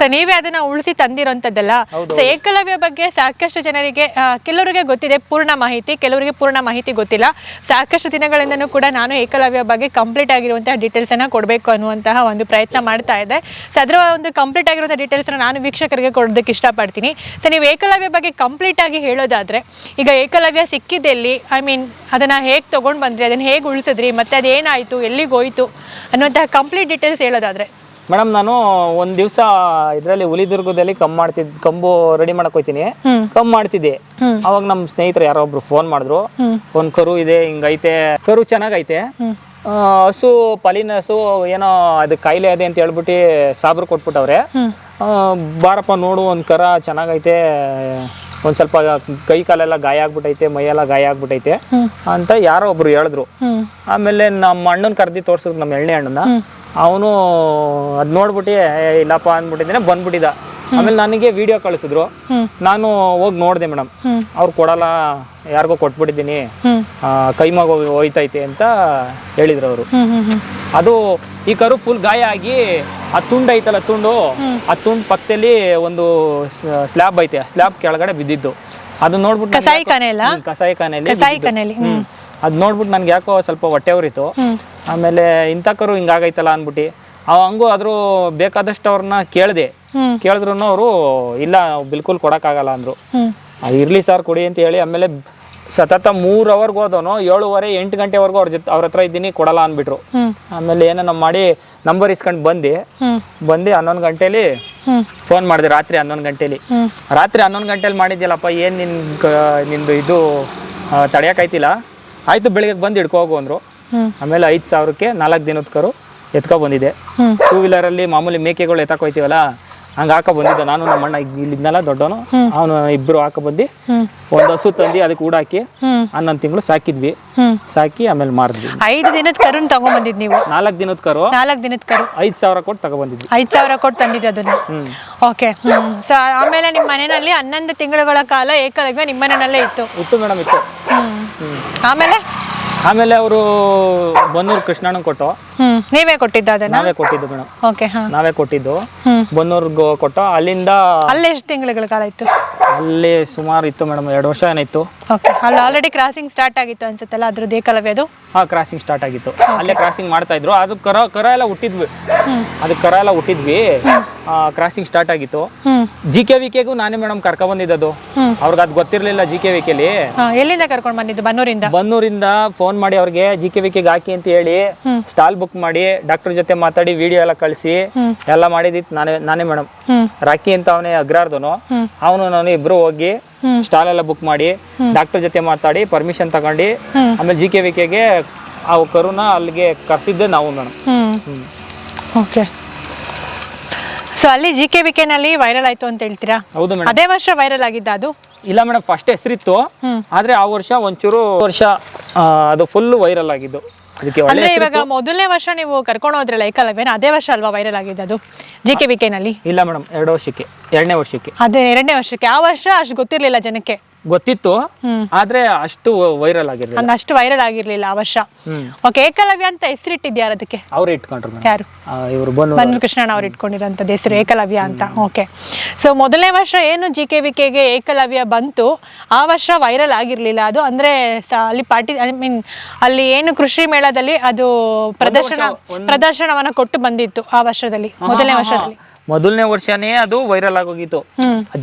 ಸೊ ನೀವೇ ಅದನ್ನ ಉಳಿಸಿ ತಂದಿರೋಂಥದ್ದಲ್ಲ. ಸೊ ಏಕಲವ್ಯ ಬಗ್ಗೆ ಸಾಕಷ್ಟು ಜನರಿಗೆ ಆ, ಕೆಲವರಿಗೆ ಗೊತ್ತಿದೆ ಪೂರ್ಣ ಮಾಹಿತಿ ಕೆಲವರಿಗೆ ಪೂರ್ಣ ಮಾಹಿತಿ ಗೊತ್ತಿಲ್ಲ. ಸಾಕಷ್ಟು ದಿನಗಳಿಂದನೂ ಕೂಡ ನಾನು ಏಕಲವ್ಯ ಬಗ್ಗೆ ಕಂಪ್ಲೀಟ್ ಆಗಿರುವಂತಹ ಡೀಟೇಲ್ಸ್ ಅನ್ನ ಕೊಡಬೇಕು ಅನ್ನುವಂತಹ ಒಂದು ಪ್ರಯತ್ನ ಮಾಡ್ತಾ ಇದೆ ಸೊ ಅದರ ಒಂದು ಕಂಪ್ಲೀಟ್ ಆಗಿರುವಂತಹ ಡೀಟೇಲ್ಸ್ ನಾನು ವೀಕ್ಷಕರಿಗೆ ಕೊಡೋದಕ್ಕೆ ಇಷ್ಟಪಡ್ತೀನಿ. ಸೊ ನೀವು ಏಕಲವ್ಯ ಬಗ್ಗೆ ಕಂಪ್ಲೀಟ್ ಆಗಿ ಹೇಳೋದಾದ್ರೆ ಈಗ ಏಕಲವ್ಯ ಸಿಕ್ಕಿದ್ದೆಲ್ಲಿ ಐ ಮೀನ್ ಅದನ್ನ ಹೇಗೆ ತಗೊಂಡ್ ಬಂದ್ರಿ ಅದನ್ನ ಹೇಗೆ ಉಳಿಸಿದ್ರಿ ಮತ್ತೆ ಅದೇನಾಯ್ತು ಎಲ್ಲಿಗೆ ಹೋಯ್ತು ಅನ್ನುವಂತಹ ಕಂಪ್ಲೀಟ್ ಡೀಟೇಲ್ಸ್ ಹೇಳೋದಾದ್ರೆ. ಮೇಡಮ್ ನಾನು ಒಂದ್ ದಿವಸ ಇದರಲ್ಲಿ ಹುಲಿದುರ್ಗದಲ್ಲಿ ಕಮ್ ಮಾಡ್ತಿದ್ ಕಂಬು ರೆಡಿ ಮಾಡಕ್ ಹೋಯ್ತೀನಿ. ಕಮ್ ಮಾಡ್ತಿದ್ದೆ. ಅವಾಗ ನಮ್ಮ ಸ್ನೇಹಿತರು ಯಾರೋ ಒಬ್ರು ಫೋನ್ ಮಾಡಿದ್ರು. ಒಂದ್ ಕರು ಇದೆ ಹಿಂಗೈತೆ. ಕರು ಚೆನ್ನಾಗೈತೆ. ಹಸು ಪಲಿನ ಹಸು ಏನೋ ಅದು ಕಾಯಿಲೆ ಇದೆ ಅಂತ ಹೇಳ್ಬಿಟ್ಟು ಸಾಬ್ರು ಕೊಟ್ಬಿಟ್ಟವ್ರೆ. ಬಾರಪ್ಪ ನೋಡು ಒಂದ್ ಕರ ಚೆನ್ನಾಗೈತೆ. ಒಂದ್ ಸ್ವಲ್ಪ ಕೈ ಕಾಲೆಲ್ಲ ಗಾಯ ಆಗ್ಬಿಟ್ಟೈತೆ ಮೈಯೆಲ್ಲ ಗಾಯ ಆಗ್ಬಿಟ್ಟೈತೆ ಅಂತ ಯಾರೋ ಒಬ್ರು ಹೇಳಿದ್ರು. ಆಮೇಲೆ ನಮ್ಮ ಅಣ್ಣನ ಕರ್ದಿ ತೋರ್ಸಿದ್ರು ನಮ್ಮ ಎಣ್ಣೆ ಅಣ್ಣನ ಅವನು ಅದ್ ನೋಡ್ಬಿಟ್ಟು "ಏ, ಇಲ್ಲಪ್ಪ ಅಂದ್ಬಿಟ್ಟಿದ್ದೇನೆ ಬಂದ್ಬಿಟ್ಟಿದ. ಆಮೇಲೆ ನನಗೆ ವಿಡಿಯೋ ಕಳಿಸಿದ್ರು. ನಾನು ಹೋಗಿ ನೋಡಿದೆ ಮೇಡಮ್. ಅವ್ರು ಕೊಡಲ್ಲ ಯಾರಿಗೋ ಕೊಟ್ಬಿಟ್ಟಿದ್ದೀನಿ. ಹ್ಮ್ ಆ, ಕೈ ಮಗ ಹೋಯ್ತೈತೆ ಅಂತ ಹೇಳಿದ್ರು ಅವರು. ಅದು ಈ ಕರು ಫುಲ್ ಗಾಯ ಆಗಿ ಆ ತುಂಡು ಐತಲ್ಲ ತುಂಡು ಆ ತುಂಡು ಪಕ್ಕದಲ್ಲಿ ಒಂದು ಸ್ಲ್ಯಾಬ್ ಐತೆ ಆ ಸ್ಲ್ಯಾಬ್ ಕೆಳಗಡೆ ಬಿದ್ದಿದ್ದು. ಅದು ನೋಡ್ಬಿಟ್ಟು ಕಸಾಯಿ ಕಸಾಯಿ ಖಾನೆಯಲ್ಲಿ ಕಸಾಯಿ ಅದ್ ನೋಡ್ಬಿಟ್ಟು ನನ್ಗೆ ಯಾಕೋ ಸ್ವಲ್ಪ ಹೊಟ್ಟೆ ಉರಿತು ಆಮೇಲೆ ಇಂಥ ಕರು ಹಿಂಗಾಗೈತಲ್ಲ ಅನ್ಬಿಟ್ಟು ಅವ ಹಂಗೂ ಆದ್ರೂ ಬೇಕಾದಷ್ಟು ಅವ್ರನ್ನ ಕೇಳಿದೆ. ಕೇಳಿದ್ರು ಅವರು ಇಲ್ಲ ಬಿಲ್ಕುಲ್ ಕೊಡಕ್ಕಾಗಲ್ಲ ಅಂದ್ರು. ಇರ್ಲಿ ಸರ್ ಕೊಡಿ ಅಂತ ಹೇಳಿ ಆಮೇಲೆ ಸತತ ಮೂರ್ ಅವರ್ಗೆ ಹೋದವನು ಏಳುವರೆ ಎಂಟು ಗಂಟೆವರೆಗೂ ಅವ್ರ ಜೊತೆ ಅವ್ರ ಹತ್ರ ಇದ್ದೀನಿ ಕೊಡಲ್ಲ ಅನ್ಬಿಟ್ರು ಆಮೇಲೆ ಏನೋ ಮಾಡಿ ನಂಬರ್ ಇಸ್ಕೊಂಡು ಬಂದು. ಬಂದಿ ಹನ್ನೊಂದು ಗಂಟೆಲಿ ಫೋನ್ ಮಾಡಿದೆ ರಾತ್ರಿ ಹನ್ನೊಂದು ಗಂಟೆಲಿ. ರಾತ್ರಿ ಹನ್ನೊಂದು ಗಂಟೆಲಿ ಮಾಡಿದ್ಯಲ್ಲಪ್ಪ ಏನು ನಿನ್ ನಿಂದು ಇದು ಐತಿಲ್ಲ ಆಯ್ತು ಬೆಳಿಗ್ಗೆ ಬಂದು ಹಿಡ್ಕೋಗು ಅಂದ್ರು. ಆಮೇಲೆ ಐದು ಸಾವಿರಕ್ಕೆ ನಾಲ್ಕು ದಿನದ ಕರು ಎತ್ಕೊ ಬಂದಿದೆ. ಟೂ ವೀಲರಲ್ಲಿ ಮಾಮೂಲಿ ಮೇಕೆಗಳು ಎತ್ತಕ್ಕೆ ಹೋಯ್ತೀವಲ್ಲ? ಹಂಗೆ ಹಾಕ ಬಂದಿದ್ದ ನಾನು ನಮ್ಮ ಅಣ್ಣ ಇಲ್ಲಿದ್ನಲ್ಲ ದೊಡ್ಡವನು. ಅವನು ಇಬ್ರು ಹಾಕ ಬಂದಿ. ಒಂದ್ ಹಸು ತಂದಿ ಅದಕ್ಕೆ ಊಡಾಕಿ ಹ್ಮ್. ಹನ್ನೊಂದು ತಿಂಗಳು ಸಾಕಿದ್ವಿ. ಸಾಕಿ ಆಮೇಲೆ ಮಾರಿದ್ವಿ. ಐದು ದಿನದ ಕರುನ್ ತಗೊಂಬಂದಿದ್ ನೀವು? ನಾಲ್ಕು ದಿನದ ಕರು. ನಾಲ್ಕು ದಿನದ ಕರು? ಐದ್ ಸಾವಿರ ಕೊಟ್ಟು ತಗೊಬಂದಿದ್ವಿ. ಐದ್ ಸಾವಿರ ಕೊಟ್ಟು ತಂದಿದ್ದೆ ಅದನ್ನ? ಓಕೆ ಸೊ ಆಮೇಲೆ ನಿಮ್ಮ ಮನೆಯಲ್ಲಿ ಹನ್ನೊಂದು ತಿಂಗಳುಗಳ ಕಾಲ ಏಕಲವ್ಯ ನಿಮ್ಮ ಮನೆಯಲ್ಲೇ ಇತ್ತು? ಇತ್ತು ಮೇಡಮ್ ಇತ್ತು. ಆಮೇಲೆ? ಆಮೇಲೆ ಅವರು ಬನ್ನೂರು ಕೃಷ್ಣಣ್ಣ ಕೊಟ್ಟು. ಹ್ಮ್ ನೀವೇ ಕೊಟ್ಟಿದ್ದ ಅದನ್ನ? ನಾವೇ ಕೊಟ್ಟಿದ್ದು ಮೇಡಮ್. ಓಕೆ ಹಾ. ನಾವೇ ಕೊಟ್ಟಿದ್ದು. ಬನ್ನೂರ್ಗೆ ಕೊಟ್ಟು ಅಲ್ಲಿಂದ ಅಲ್ಲಿ ಎಷ್ಟು ತಿಂಗಳುಗಳ ಕಾಲ ಇತ್ತು? ಅಲ್ಲಿ ಸುಮಾರು ಇತ್ತು ಮೇಡಮ್ ಎರಡು ವರ್ಷ ಏನಿತ್ತು. ಓಕೆ ಅಲ್ಲಿ ಆಲ್ರೆಡಿ ಕ್ರಾಸಿಂಗ್ ಸ್ಟಾರ್ಟ್ ಆಗಿತ್ತು ಅನ್ಸುತ್ತಲ್ಲ ಅದ್ರದ್ದು ಏಕಲವ್ಯದು ಹಾ ಕ್ರಾಸಿಂಗ್ ಸ್ಟಾರ್ಟ್ ಆಗಿತ್ತು. ಅಲ್ಲೇ ಕ್ರಾಸಿಂಗ್ ಮಾಡ್ತಾ ಇದ್ರು. ಅದು ಕರ ಕರ ಎಲ್ಲ ಹುಟ್ಟಿದ್ವಿ. ಅದು ಕರ ಎಲ್ಲ ಹುಟ್ಟಿದ್ವಿ. ಕ್ರಾಸಿಂಗ್ ಸ್ಟಾರ್ಟ್ ಆಗಿತ್ತು. ಜಿ ಕೆ ವಿ ಕೆಗೂ ನಾನೇ ಮೇಡಮ್ ಕರ್ಕೊ ಬಂದಿದ್ದದು ಅವ್ರಿಗೆ ಅದು ಗೊತ್ತಿರಲಿಲ್ಲ ಜಿ ಕೆ ವಿ ಕೆಲಿ ಹಾ ಎಲ್ಲಿಂದ ಕರ್ಕೊಂಡು ಬಂದಿದ್ದು? ಬನ್ನೂರಿಂದ? ಬನ್ನೂರಿಂದ ಫೋನ್ ಮಾಡಿ ಅವ್ರಿಗೆ ಜಿ ಕೆ ವಿ ಕೆಗೆ ಹಾಕಿ ಅಂತ ಹೇಳಿ ಸ್ಟಾಲ್ ಬುಕ್ ಮಾಡಿ ಡಾಕ್ಟರ್ ಜೊತೆ ಮಾತಾಡಿ ವಿಡಿಯೋ ಎಲ್ಲ ಕಳಿಸಿ ಎಲ್ಲ ಮಾಡಿದಿತ್ತು ನಾನೇ ನಾನೇ ಮೇಡಮ್. ರಾಕಿ ಅಂತ ಅವನೇ ಅಗ್ರಾರ್ದನು. ಅವನು ನಾನು ಇಬ್ರು ಹೋಗಿ ಸ್ಟಾಲ್ ಎಲ್ಲ ಬುಕ್ ಮಾಡಿ ಡಾಕ್ಟರ್ ಜೊತೆ ಮಾತಾಡಿ ಪರ್ಮಿಷನ್ ತಗೊಂಡು ಆಮೇಲೆ ಜಿ ಕೆ ವಿ ಕೆಗೆ ಆ ಕರುನ ಅಲ್ಲಿಗೆ ಕರ್ಸಿದ್ದೆ ನಾವು ಮೇಡಮ್ ಓಕೆ ಸೊ ಅಲ್ಲಿ ಜಿ ಕೆ ನಲ್ಲಿ ವೈರಲ್ ಆಯ್ತು ಅಂತ ಹೇಳ್ತೀರಾ? ಹೌದು ಮೇಡಮ್ ಅದೇ ವರ್ಷ ವೈರಲ್ ಆಗಿದ್ದ ಅದು? ಇಲ್ಲ ಮೇಡಮ್ ಫಸ್ಟ್ ಹೆಸರಿತ್ತು. ಆದ್ರೆ ಆ ವರ್ಷ ಒಂಚೂರು ವರ್ಷ ಅದು ಫುಲ್ ವೈರಲ್ ಆಗಿದ್ದು. ಅದಕ್ಕೆ ಒಳ್ಳೆ ಅಂದ್ರೆ ಇವಾಗ ಮೊದಲನೇ ವರ್ಷ ನೀವು ಕರ್ಕೊಂಡು ಹೋದ್ರಲ್ಲ ಏಕಲವ್ಯನ ಅದೇ ವರ್ಷ ಅಲ್ವಾ ವೈರಲ್ ಆಗಿದ್ದು ಜಿ ಕೆ ನಲ್ಲಿ? ಇಲ್ಲ ಮೇಡಮ್ ಎರಡು ವರ್ಷಕ್ಕೆ ಎರಡನೇ ವರ್ಷಕ್ಕೆ. ಅದೇ ಎರಡನೇ ವರ್ಷಕ್ಕೆ. ಆ ವರ್ಷ ಅಷ್ಟು ಗೊತ್ತಿರ್ಲಿಲ್ಲ ಜನಕ್ಕೆ. ಗೊತ್ತಿತ್ತು ಆದ್ರೆ ಅಷ್ಟು ವೈರಲ್ ಆಗಿರ್ಲಿಲ್ಲ. ಅಂದ್ರೆ ಅಷ್ಟು ವೈರಲ್ ಆಗಿರ್ಲಿಲ್ಲ ಆ ವರ್ಷ. ಓಕೆ ಏಕಲವ್ಯ ಅಂತ ಹೆಸರಿಟ್ಟಿದ್ಯಾರ ಅದಕ್ಕೆ? ಅವ್ರು ಇಟ್ಕೊಂಡ್ರು ಯಾರು? ಇವರು ಬಂದು ಬನ್ನೂರು ಕೃಷ್ಣಣ್ಣ ಅವ್ರು ಇಟ್ಕೊಂಡಿರೋಂಥದ್ದು ಹೆಸರು ಏಕಲವ್ಯ ಅಂತ. ಓಕೆ ಸೊ ಮೊದಲನೇ ವರ್ಷ ಏನು ಜಿ ಕೆ ವಿ ಕೆಗೆ ಏಕಲವ್ಯ ಬಂತು ಆ ವರ್ಷ ವೈರಲ್ ಆಗಿರಲಿಲ್ಲ. ಅದು ಅಂದ್ರೆ ಅಲ್ಲಿ ಪಾರ್ಟಿ ಐ ಮೀನ್ ಅಲ್ಲಿ ಏನು ಕೃಷಿ ಮೇಳದಲ್ಲಿ ಅದು ಪ್ರದರ್ಶನ ಪ್ರದರ್ಶನವನ್ನು ಕೊಟ್ಟು ಬಂದಿತ್ತು ಆ ವರ್ಷದಲ್ಲಿ ಮೊದಲನೇ ವರ್ಷದಲ್ಲಿ. ಮೊದಲನೇ ವರ್ಷನೇ ಅದು ವೈರಲ್ ಆಗೋಗಿತ್ತು.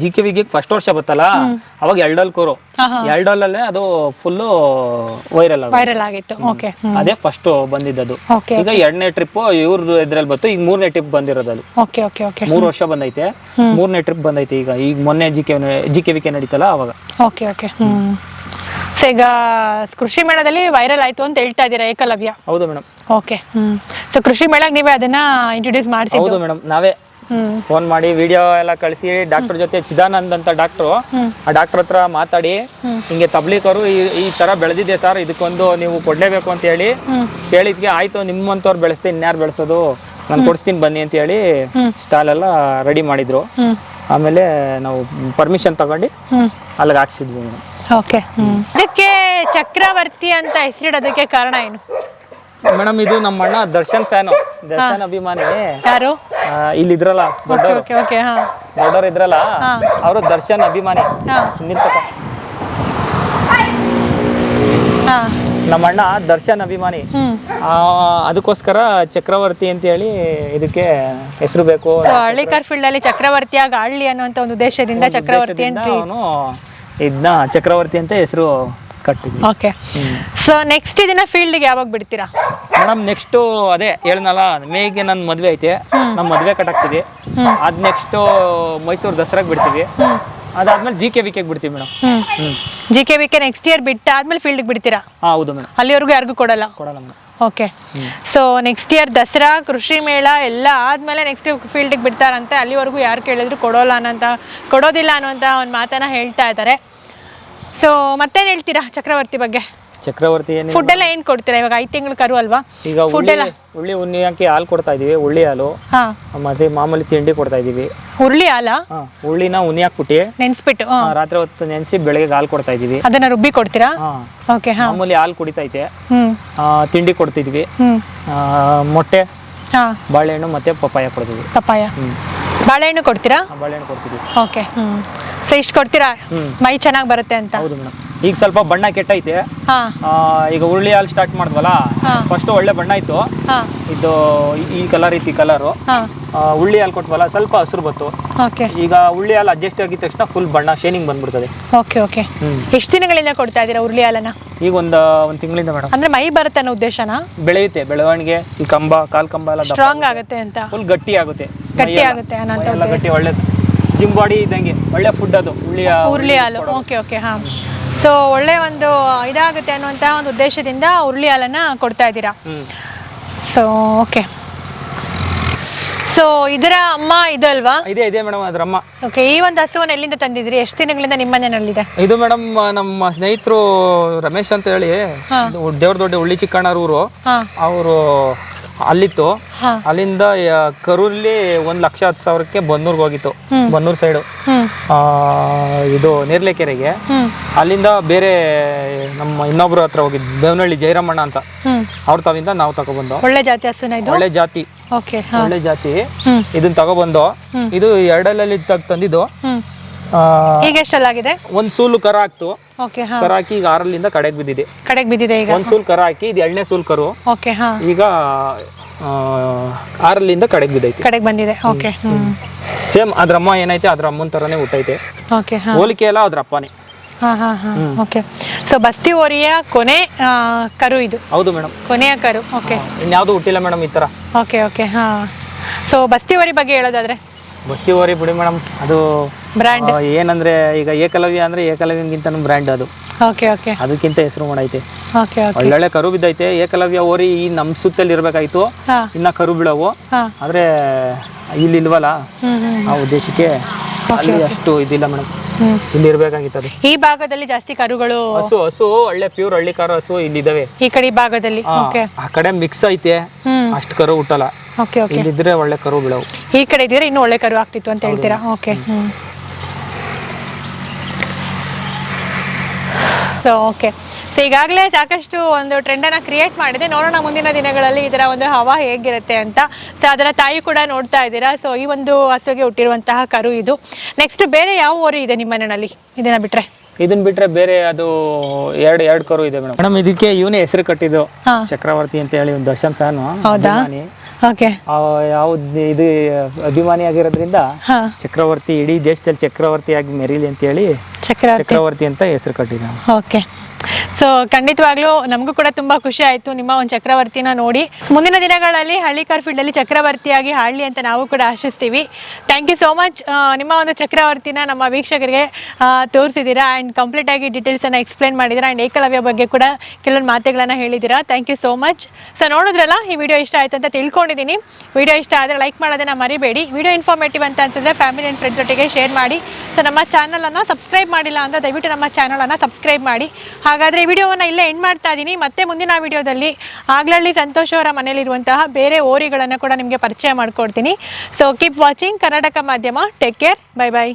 ಜಿ ಕೆ ವಿಗೆ ಫಸ್ಟ್ ವರ್ಷ ಬತ್ತಲ್ಲ? ಅವಾಗ ಎಲ್ಡಲ್ ಕೋರು ಎಲ್ಡಲ್ ಅಲ್ಲೇ ಅದು ಫುಲ್ ವೈರಲ್ ವೈರಲ್ ಆಗಿತ್ತು. ಅದೇ ಫಸ್ಟ್ ಬಂದಿದ್ದು ಈಗ ಎರಡನೇ ಟ್ರಿಪ್ ಇವ್ರದ್ದು ಇದ್ರಲ್ಲಿ ಬಂತು. ಈಗ ಮೂರನೇ ಟ್ರಿಪ್ ಬಂದಿರೋದಲ್ಲ ಅದು. ಮೂರು ವರ್ಷ ಬಂದೈತೆ. ಮೂರನೇ ಟ್ರಿಪ್ ಬಂದೈತೆ ಈಗ. ಈಗ ಮೊನ್ನೆ G K G K VK ನಡೀತಲ್ಲ ಅವಾಗ. ಓಕೆ ಓಕೆ ಸೊ ಈಗ ಕೃಷಿ ಮೇಳದಲ್ಲಿ ವೈರಲ್ ಆಯ್ತು ಅಂತ ಹೇಳ್ತಾ ಇದ್ದೀರಾ ಏಕಲವ್ಯ? ಹೌದು ಮೇಡಮ್ ಓಕೆ ಸೊ ಕೃಷಿ ಮೇಳಕ್ಕೆ ನೀವೇ ಅದನ್ನ ಇಂಟ್ರೊಡ್ಯೂಸ್ ಮಾಡಿಸಿ ಹೌದು ಮೇಡಮ್ ನಾವೇ ಫೋನ್ ಮಾಡಿ, ವಿಡಿಯೋ ಎಲ್ಲ ಕಳಿಸಿ. ಡಾಕ್ಟರ್ ಜೊತೆ ಚಿದಾನಂದ್ ಅಂತ ಡಾಕ್ಟ್ರು. ಆ ಡಾಕ್ಟರ್ ಹತ್ರ ಮಾತಾಡಿ. ಹಿಂಗೆ ತಬ್ಲಿಕರು ಈ ತರ ಬೆಳೆದಿದೆ ಸರ್. ಇದಕ್ಕೊಂದು ನೀವು ಕೊಡ್ಲೇಬೇಕು ಅಂತ ಹೇಳಿ ಕೇಳಿದ್ಗೆ ಆಯ್ತು ನಿಮ್ಮಂತವ್ರು ಬೆಳೆಸ್ತೀನಿ. ಇನ್ಯಾರು ಬೆಳೆಸೋದು? ನಾನು ಕೊಡಿಸ್ತೀನಿ ಬನ್ನಿ ಅಂತ ಹೇಳಿ ಸ್ಟಾಲ್ ಎಲ್ಲ ರೆಡಿ ಮಾಡಿದ್ರು. ಆಮೇಲೆ ನಾವು ಪರ್ಮಿಷನ್ ತಗೊಂಡು ಅಲ್ಲಿಗೆ ಹಾಕ್ಸಿದ್ವಿ ಚಕ್ರವರ್ತಿ ಅಂತ ಹೆಸರಿಡೋದಕ್ಕೆ ಕಾರಣ ಏನು? ಮೇಡಮ್ ಇದು ನಮ್ಮ ಅಣ್ಣ ದರ್ಶನ್ ಫ್ಯಾನ್. ದರ್ಶನ್ ಅಭಿಮಾನಿ ಯಾರು? ಇಲ್ಲಿ ಇದ್ರಲ್ಲ ದೊಡ್ಡವ್ರು. ಇದ್ರಲ್ಲ ಅವರು ದರ್ಶನ್ ಅಭಿಮಾನಿ. ಸುಮ್ಮನೆ ನಮ್ಮ ಅಣ್ಣ ದರ್ಶನ್ ಅಭಿಮಾನಿ. ಆ, ಅದಕ್ಕೋಸ್ಕರ ಚಕ್ರವರ್ತಿ ಅಂತ ಹೇಳಿ ಇದಕ್ಕೆ ಹೆಸರು ಬೇಕು ಹಳ್ಳಿ ಹಳ್ಳಿಕಾರ್ ಫೀಲ್ಡ್ ಅಲ್ಲಿ ಆಗ ಹಳ್ಳಿ ಅನ್ನುವಂತ ಒಂದು ಉದ್ದೇಶದಿಂದ ಚಕ್ರವರ್ತಿ ಅಂತ ಅವನು ಇದನ್ನ ಚಕ್ರವರ್ತಿ ಅಂತ ಹೆಸರು ಕಟ್ಟಿದ್ವಿ. ಓಕೆ ಸೊ ನೆಕ್ಸ್ಟ್ ಇದನ್ನ ಫೀಲ್ಡ್ಗೆ ಯಾವಾಗ ಬಿಡ್ತೀರಾ? ಮೇಡಮ್ ನೆಕ್ಸ್ಟು ಅದೇ ಹೇಳ್ನಲ್ಲ ಮೇಗೆ ನನ್ನ ಮದುವೆ ಐತೆ. ನಮ್ಮ ಮದುವೆ ಕಟ್ಟಾಗ್ತೀವಿ ಅದ್ ನೆಕ್ಸ್ಟ್ ಮೈಸೂರು ದಸರಾಗ್ ಬಿಡ್ತೀವಿ. ಅದಾದ್ಮೇಲೆ ಜಿ ಕೆ ವಿಕೆಗೆ ಬಿಡ್ತೀವಿ madam G K VK next year ಬಿಟ್ಟು ಆದ್ಮೇಲೆ ಫೀಲ್ಡ್ಗೆ ಬಿಡ್ತೀರಾ? ಹಾಂ ಹೌದು ಮೇಡಮ್ ಅಲ್ಲಿವರೆಗೂ ಯಾರಿಗೂ ಕೊಡಲ್ಲ? ಕೊಡಲ್ಲ madam okay so next year Dasara Krishi Mela ಎಲ್ಲ ಆದ್ಮೇಲೆ ನೆಕ್ಸ್ಟ್ ಫೀಲ್ಡಿಗೆ ಬಿಡ್ತಾರಂತೆ. ಅಲ್ಲಿವರೆಗೂ ಯಾರು ಕೇಳಿದ್ರು ಕೊಡೋಲ್ಲ ಅನ್ನೋಂಥ ಕೊಡೋದಿಲ್ಲ ಅನ್ನೋಂಥ ಒಂದು ಮಾತನ್ನ ಹೇಳ್ತಾ ಇದ್ದಾರೆ ಸೊ ಮತ್ತೇನು ಹೇಳ್ತೀರಾ ಚಕ್ರವರ್ತಿ ಬಗ್ಗೆ? ಚಕ್ರವರ್ತಿ ಫುಡ್ ಎಲ್ಲ ಏನ್ ಕೊಡ್ತೀರಾ? ಇವಾಗ ಐದು ತಿಂಗಳು ಕರು ಅಲ್ವಾ? ಈಗ ಫುಡ್ ಎಲ್ಲ ಉಳ್ಳಿ ಉಣ್ಣಿ ಹಾಕಿ ಹಾಲು ಕೊಡ್ತಾ ಇದೀವಿ ಉಳ್ಳಿ ಹಾಲು. ಹಾಂ. ಮತ್ತೆ ಮಾಮೂಲಿ ತಿಂಡಿ ಕೊಡ್ತಾ ಇದೀವಿ. ಹುರುಳಿ ಹಾಲ? ಹಾ ಉಳ್ಳಿನ ಉನಿ ಹಾಕ್ಬಿಟ್ಟು ನೆನ್ಸ್ಬಿಟ್ಟು ರಾತ್ರಿ ಹೊತ್ತು ನೆನ್ಸಿ ಬೆಳಗ್ಗೆ ಹಾಲು ಕೊಡ್ತಾ ಇದೀವಿ. ಅದನ್ನ ರುಬ್ಬಿ ಕೊಡ್ತೀರಾ? ಹಾ. ಓಕೆ ಹಾ. ಮಾಮೂಲಿ ಹಾಲು ಕುಡಿತೈತೆ. ಆ, ತಿಂಡಿ ಕೊಡ್ತಿದ್ವಿ. ಆ, ಮೊಟ್ಟೆ ಹಾ. ಬಾಳೆಹಣ್ಣು ಮತ್ತೆ ಪಪ್ಪಾಯ ಕೊಡ್ತೀವಿ ಪಪ್ಪಾಯ. ಹ್ಮ್. ಬಾಳೆಹಣ್ಣು ಕೊಡ್ತೀರಾ? ಆ, ಬಾಳೆಹಣ್ಣು ಕೊಡ್ತೀವಿ ಓಕೆ ಸೊ ಇಷ್ಟು ಕೊಡ್ತೀರಾ? ಮೈ ಚೆನ್ನಾಗಿ ಬರುತ್ತೆ ಅಂತ. ಹೌದು ಮೇಡಮ್. ಈಗ ಸ್ವಲ್ಪ ಬಣ್ಣ ಕೆಟ್ಟೈತೆ. ಆ, ಈಗ ಹುರುಳಿ ಹಾಲು ಸ್ಟಾರ್ಟ್ ಮಾಡಿದ್ವಲ್ಲ. ಫಸ್ಟ್ ಒಳ್ಳೆ ಬಣ್ಣ ಇತ್ತು. ಇದು ಈ- ಈ ಕಲರ್ ಐತಿ ಕಲರು ಹುಳ್ಳಿ ಹಾಲು ಕೊಟ್ವಲ್ಲ ಸ್ವಲ್ಪ ಹಸಿರು ಬತ್ತು ಓಕೆ. ಈಗ ಹುಳ್ಳಿ ಹಾಲು ಅಡ್ಜಸ್ಟ್ ಆಗಿದ ತಕ್ಷಣ ಫುಲ್ ಬಣ್ಣ ಶೇನಿಂಗ್ ಬಂದ್ಬಿಡ್ತದೆ. Okay okay. ಹ್ಮ್. ಎಷ್ಟು ದಿನಗಳಿಂದ ಕೊಡ್ತಾ ಇದ್ದೀರಾ ಹುರುಳಿ ಹಾಲನ್ನ? ಈಗ ಒಂದ್ ಒಂದು ತಿಂಗಳಿಂದ ಮೇಡಮ್. ಅಂದ್ರೆ ಮೈ ಬರುತ್ತೆ ಅನ್ನೋ ಉದ್ದೇಶನ? ಬೆಳೆಯುತ್ತೆ ಬೆಳವಣಿಗೆ ಈ ಕಂಬ ಕಾಲ್ ಕಂಬ ಎಲ್ಲ ಸ್ಟ್ರಾಂಗ್ ಆಗುತ್ತೆ. ಅಂತ. ಫುಲ್ ಗಟ್ಟಿ ಆಗುತ್ತೆ. ಗಟ್ಟಿ ಆಗುತ್ತೆ ಅಂತ ಗಟ್ಟಿ ಒಳ್ಳೆ ಜಿಮ್ ಬಾಡಿ ಇದ್ದಂಗೆ ಒಳ್ಳೆ ಫುಡ್ ಅದು ಹುಳಿ ಹುರುಳಿ ಹಾಲು. ಓಕೆ ಓಕೆ ಹಾಂ. ಸೊ ಒಳ್ಳೆ ಒಂದು ಇದಾಗುತ್ತೆ ಅನ್ನುವಂಥ ಒಂದು ಉದ್ದೇಶದಿಂದ ಉರುಳಿ ಹಾಲನ್ನ ಕೊಡ್ತಾ ಇದ್ದೀರಾ? ಸೊ ಓಕೆ ಸೊ ಇದರ ಅಮ್ಮ ಇದಲ್ವಾ? ಇದೆ ಇದೆ ಮೇಡಮ್ ಅದ್ರ ಅಮ್ಮ. ಓಕೆ ಈ ಒಂದು ಹಸುವನ್ನು ಎಲ್ಲಿಂದ ತಂದಿದ್ರಿ ಎಷ್ಟು ದಿನಗಳಿಂದ ನಿಮ್ಮ ಮನೆಯಲ್ಲಿದೆ? ಇದು ಮೇಡಮ್ ನಮ್ಮ ಸ್ನೇಹಿತರು ರಮೇಶ್ ಅಂತ ಹೇಳಿ ದೇವ್ರ ದೊಡ್ಡ ಉಳ್ಳಿ ಚಿಕ್ಕಣ್ಣರ ಊರು. ಅವರು ಅಲ್ಲಿತ್ತು. ಅಲ್ಲಿಂದ ಕರೂರ್ಲಿ ಒಂದ್ ಲಕ್ಷ ಹತ್ತು ಸಾವಿರಕ್ಕೆ ಬನ್ನೂರ್ಗೆ ಹೋಗಿತ್ತು. ಬನ್ನೂರ್ ಸೈಡು ಇದು ನೇರ್ಲೆಕೆರೆಗೆ. ಕೆರೆಗೆ ಅಲ್ಲಿಂದ ಬೇರೆ ನಮ್ಮ ಇನ್ನೊಬ್ರು ಹತ್ರ ಹೋಗಿದ್ವಿ ಬೇವನಹಳ್ಳಿ ಜಯರಾಮಣ್ಣ ಅಂತ. ಅವ್ರ ತಾವಿಂದ ನಾವು ತಗೊಬಂದು. ಒಳ್ಳೆ ಜಾತಿ ಹಸುನ ಇದು? ಒಳ್ಳೆ ಜಾತಿ. ಒಳ್ಳೆ ಜಾತಿ. ಇದನ್ನ ತಗೊಬಂದು. ಇದು ಎರಡಲ್ಲಿ ತಂದಿದ್ದು. ಈಗ ಎಷ್ಟಲ್ಲಾಗಿದೆ? ಒಂದು ಸೂಲು ಕರ ಹಾಕ್ತು ಕರ ಹಾಕಿ ಈಗ ಆರಲ್ಲಿಂದ ಕಡೆಗೆ ಬಿದ್ದಿದೆ. ಕಡೆಗೆ ಬಿದ್ದಿದೆ ಈಗ. ಒಂದು ಸೂಲು ಕರ ಹಾಕಿ ಇದು ಎರಡನೇ ಸೂಲು ಕರು. ಈಗ ಆರಲ್ಲಿಂದ ಕಡೆಗೆ ಬಿದ್ದೈತಿ. ಕಡೆಗೆ ಬಂದಿದೆ. ಓಕೆ ಸೇಮ್ ಅದ್ರ ಅಮ್ಮ ಏನೈತೆ ಅದ್ರ ಅಮ್ಮನ ಥರನೇ ಹುಟ್ಟೈತೆ ಓಕೆ ಹಾ. ಹೋಲಿಕೆ ಎಲ್ಲ ಅದ್ರ ಅಪ್ಪನೇ. ಹಾ ಹಾ ಹಾ. ಓಕೆ ಸೊ ಬಸ್ತಿ ಓರಿಯ ಕೊನೆ ಆ, ಕರು ಇದು. ಹೌದು ಮೇಡಮ್. ಕೊನೆಯ ಕರು. ಓಕೆ ಇನ್ಯಾವುದು ಹುಟ್ಟಿಲ್ಲ ಮೇಡಮ್ ಈ ಥರ. ಓಕೆ ಓಕೆ ಹಾ. ಸೊ ಬಸ್ತಿ ಓರಿ ಬಗ್ಗೆ ಹೇಳೋದಾದ್ರೆ? ಬಸ್ತಿ ಓರಿ ಬಿಡಿ ಮೇಡಮ್. ಅದು ಬ್ರ್ಯಾಂಡ್ ಆ, ಏನಂದ್ರೆ ಈಗ ಏಕಲವ್ಯ ಅಂದ್ರೆ ಏಕಲವ್ಯಂಗಿಂತ ಬ್ರ್ಯಾಂಡ್ ಅದು. ಓಕೆ ಓಕೆ ಅದಕ್ಕಿಂತ ಹೆಸರು ಮಾಡೈತೆ ಓಕೆ ಓಕೆ ಒಳ್ಳೊಳ್ಳೆ ಕರು ಬಿದ್ದೈತೆ. ಏಕಲವ್ಯ ಓರಿ ಈ ನಮ್ ಸುತ್ತಲ್ಲಿ ಇರ್ಬೇಕಾಯ್ತು. ಹಾ. ಇನ್ನ ಕರು ಬಿಡವು ಹಾ. ಆದ್ರೆ ಇಲ್ಲಿ ಇಲ್ವಲ್ಲ ಹ್ಮ್ ಹ್ಮ್. ಆ ಉದ್ದೇಶಕ್ಕೆ ಅಲ್ಲಿ ಅಷ್ಟು ಇದಿಲ್ಲ ಮೇಡಮ್. ಹ್ಮ್. ಇಲ್ಲಿ ಇರ್ಬೇಕಾಗಿತ್ತು ಅದು. ಈ ಭಾಗದಲ್ಲಿ ಜಾಸ್ತಿ ಕರುಗಳು ಹಸು ಹಸು ಒಳ್ಳೆ ಪ್ಯೂರ್ ಹಳ್ಳಿ ಕಾರು ಹಸು ಇಲ್ಲಿದ್ದಾವೆ ಈ ಕಡೆ ಈ ಭಾಗದಲ್ಲಿ. ಆ, ಓಕೆ ಆ ಕಡೆ ಮಿಕ್ಸ್ ಐತೆ. ಹ್ಮ್. ಅಷ್ಟು ಕರು ಹುಟ್ಟಲ್ಲ. Okay okay. ಇಲ್ಲಿದ್ರೆ ಒಳ್ಳೆ ಕರು ಬೀಳವು ಈ ಕಡೆ ಇದ್ರೆ ಇನ್ನು ಒಳ್ಳೆ ಕರು ಆಗ್ತಿತ್ತು ಅಂತ ಹೇಳ್ತೀರಾ? ಓಕೆ. So okay. ಸೊ ಈಗಾಗಲೇ ಸಾಕಷ್ಟು ಒಂದು ಟ್ರೆಂಡನ್ನು ಕ್ರಿಯೇಟ್ ಮಾಡಿದೆ. ನೋಡೋಣ ಮುಂದಿನ ದಿನಗಳಲ್ಲಿ ಇದರ ಒಂದು ಹವಾ ಹೇಗಿರುತ್ತೆ ಅಂತ. ಸೊ ಅದರ ತಾಯಿ ಕೂಡ ನೋಡ್ತಾ ಇದ್ದೀರಾ? ಸೊ ಈ ಒಂದು ಹಸುಗೆ ಹುಟ್ಟಿರುವಂತಹ ಕರು ಇದು. ನೆಕ್ಸ್ಟ್ ಬೇರೆ ಯಾವ ಓರಿ ಇದೆ ನಿಮ್ಮ ಮನೆಯಲ್ಲಿ? ಇದನ್ನ ಬಿಟ್ರೆ. ಇದನ್ನ ಬಿಟ್ರೆ ಬೇರೆ ಅದು ಎರಡು ಎರಡು ಕರು ಇದೆ ಮೇಡಮ್. ಮೇಡಮ್ ಇದಕ್ಕೆ ಇವನೇ ಹೆಸರು ಕಟ್ಟಿದ್ದು ಚಕ್ರವರ್ತಿ ಅಂತ ಹೇಳಿ ಒಂದು ದರ್ಶನ್ ಫ್ಯಾನು ಹೌದಾ? ಯಾವ್ದು ಇದು ಅಭಿಮಾನಿ ಆಗಿರೋದ್ರಿಂದ ಚಕ್ರವರ್ತಿ ಇಡೀ ದೇಶದಲ್ಲಿ ಚಕ್ರವರ್ತಿ ಆಗಿ ಮೆರೀಲಿ ಅಂತ ಹೇಳಿ ಚಕ್ರವರ್ತಿ. ಚಕ್ರವರ್ತಿ ಅಂತ ಹೆಸರು ಕಟ್ಟಿದ್ದಾನೆ ಓಕೆ ಸೊ ಖಂಡಿತವಾಗ್ಲೂ ನಮಗೂ ಕೂಡ ತುಂಬ ಖುಷಿ ಆಯಿತು ನಿಮ್ಮ ಒಂದು ಚಕ್ರವರ್ತಿನ ನೋಡಿ. ಮುಂದಿನ ದಿನಗಳಲ್ಲಿ ಹಳ್ಳಿ ಹಳ್ಳಿಕಾರ್ ಫೀಲ್ಡಲ್ಲಿ ಚಕ್ರವರ್ತಿಯಾಗಿ ಹಾಳಿ ಅಂತ ನಾವು ಕೂಡ ಆಶಿಸ್ತೀವಿ. ಥ್ಯಾಂಕ್ ಯು ಸೋ ಮಚ್ ನಿಮ್ಮ ಒಂದು ಚಕ್ರವರ್ತಿನ ನಮ್ಮ ವೀಕ್ಷಕರಿಗೆ ತೋರಿಸಿದ್ದೀರಾ ಆ್ಯಂಡ್ ಡೀಟೇಲ್ಸ್ ಡೀಟೇಲ್ಸನ್ನು ಎಕ್ಸ್ಪ್ಲೇನ್ ಮಾಡಿದಿರ ಆ್ಯಂಡ್ ಏಕಲವ್ಯ ಬಗ್ಗೆ ಕೂಡ ಕೆಲವೊಂದು ಮಾತುಗಳನ್ನು ಹೇಳಿದ್ದೀರಾ. Thank you so much so ನೋಡಿದ್ರಲ್ಲ, ಈ ವಿಡಿಯೋ ಇಷ್ಟ ಆಯ್ತು ಅಂತ ತಿಳ್ಕೊಂಡಿದ್ದೀನಿ. ವಿಡಿಯೋ ಇಷ್ಟ ಆದರೆ ಲೈಕ್ ಮಾಡೋದನ್ನ ಮರಿಬೇಡಿ. ವಿಡಿಯೋ ಇನ್ಫಾರ್ಮೇಟಿವ್ ಅಂತ ಅನ್ಸಿದ್ರೆ ಫ್ಯಾಮಿಲಿ ಆ್ಯಂಡ್ ಫ್ರೆಂಡ್ಸ್ ಒಟ್ಟಿಗೆ ಶೇರ್ ಮಾಡಿ. ಸೊ ನಮ್ಮ ಚಾನಲನ್ನು ಸಬ್ಸ್ಕ್ರೈಬ್ ಮಾಡಿಲ್ಲ ಅಂದರೆ ದಯವಿಟ್ಟು ನಮ್ಮ ಚಾನಲನ್ನು ಸಬ್ಸ್ಕ್ರೈಬ್ ಮಾಡಿ. ಹಾಗಾದರೆ ವಿಡಿಯೋವನ್ನು ಇಲ್ಲೇ ಎಂಡ್ ಮಾಡ್ತಾ ಇದ್ದೀನಿ ಮತ್ತೆ ಮುಂದಿನ ವಿಡಿಯೋದಲ್ಲಿ ಆಗ್ಲಳ್ಳಿ ಸಂತೋಷ್ ಅವರ ಮನೆಯಲ್ಲಿರುವಂತಹ ಬೇರೆ ಓರಿಗಳನ್ನು ಕೂಡ ನಿಮಗೆ ಪರಿಚಯ ಮಾಡಿಕೊಡ್ತೀನಿ. ಸೊ ಕೀಪ್ ವಾಚಿಂಗ್ ಕರ್ನಾಟಕ ಮಾಧ್ಯಮ. Take care bye bye